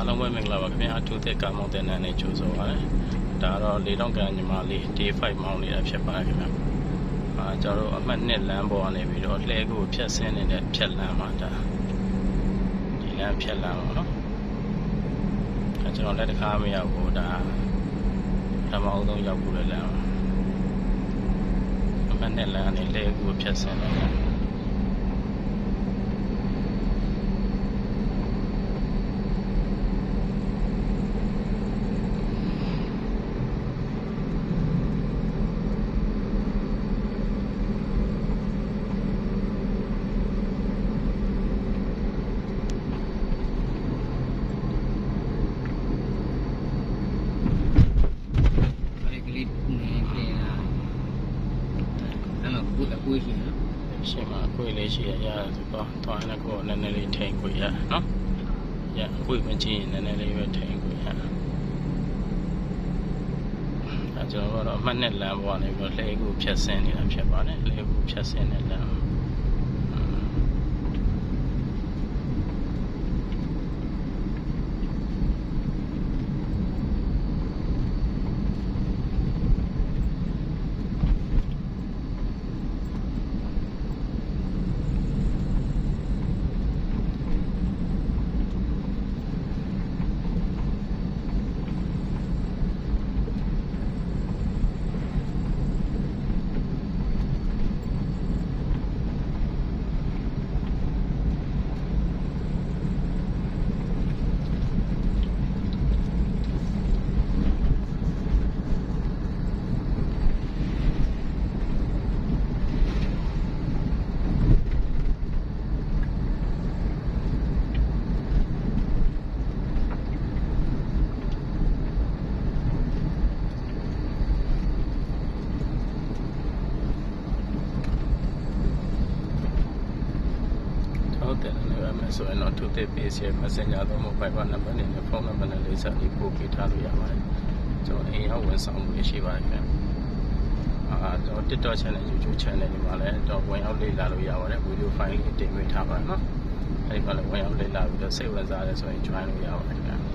မင်္ဂလာပါခင်ဗျာအထူးသစ်ကာမောင်းတဲ့နန်းနဲ့ကြိုဆိုပါရစေဒါကတော့လေတောင်ကန်ညီမလေး D5 မောင်းနေတာဖြစ်ပါတယ်ခင်ဗျာအာကျွန်တော်တို့အမှတ်1လမ်းပေါ်ကနေပြီးတော့လှဲကိုဖြတ်ဆင်းနေတဲ့ဖြတ်လမ်းမှာဒါဒီလမ်းဖြတ်လမ်းပါနော်အဲကျွန်တော်လက်တကားမရောက်ဘူးဒါဓမ္မအောင်ဆုံးရောက်ဘူးလေလမ်းပါအမှတ်1လမ်းကနေလှဲကိုဖြတ်ဆင်းနေတယ် အဲ့ဒီကလေးနေပြင်လာအဲ့တော့ ကိုယ်ကိုယ်ရှိနော်ရှင်းမှာအခွေလေးရှိရရတယ်ဆိုတော့တွားနေကိုနည်းနည်းလေးထိန်ခွေရနော်ရအခွေမကြည့်ရင်နည်းနည်းလေးပဲထိန်ခွေရအဲကျွန်တော်ကတော့အမှတ်နဲ့လမ်းပေါ်ကနေပြီးတော့လှဲကိုဖြတ်ဆင်းနေတာဖြစ်ပါတယ်လှဲကိုဖြတ်ဆင်းတဲ့လမ်း တ်တယ်လည်းပဲမယ်ဆိုရင်တော့သူတစ် page ရဲ့ messenger တော့ mobile နံပါတ်နဲ့ဖုန်းနံပါတ်နဲ့လေးစားပြီးပို့ပေးထားလို့ရပါတယ်ကျွန်တော်အိမ်ရောက်ဝန်ဆောင်မှုရှိပါတယ်ခင်ဗျအာကျွန်တော် TikTok channel YouTube channel တွေမှာလည်းတော့ဝင်ရောက်လေ့လာလို့ရပါတယ် video file လေးတင်ပေးထားပါတယ်နော်အဲဒီမှာလည်းဝင်ရောက်လေ့လာပြီးတော့စိတ်ဝင်စားတယ်ဆိုရင် join လို့ရပါတယ်ခင်ဗျ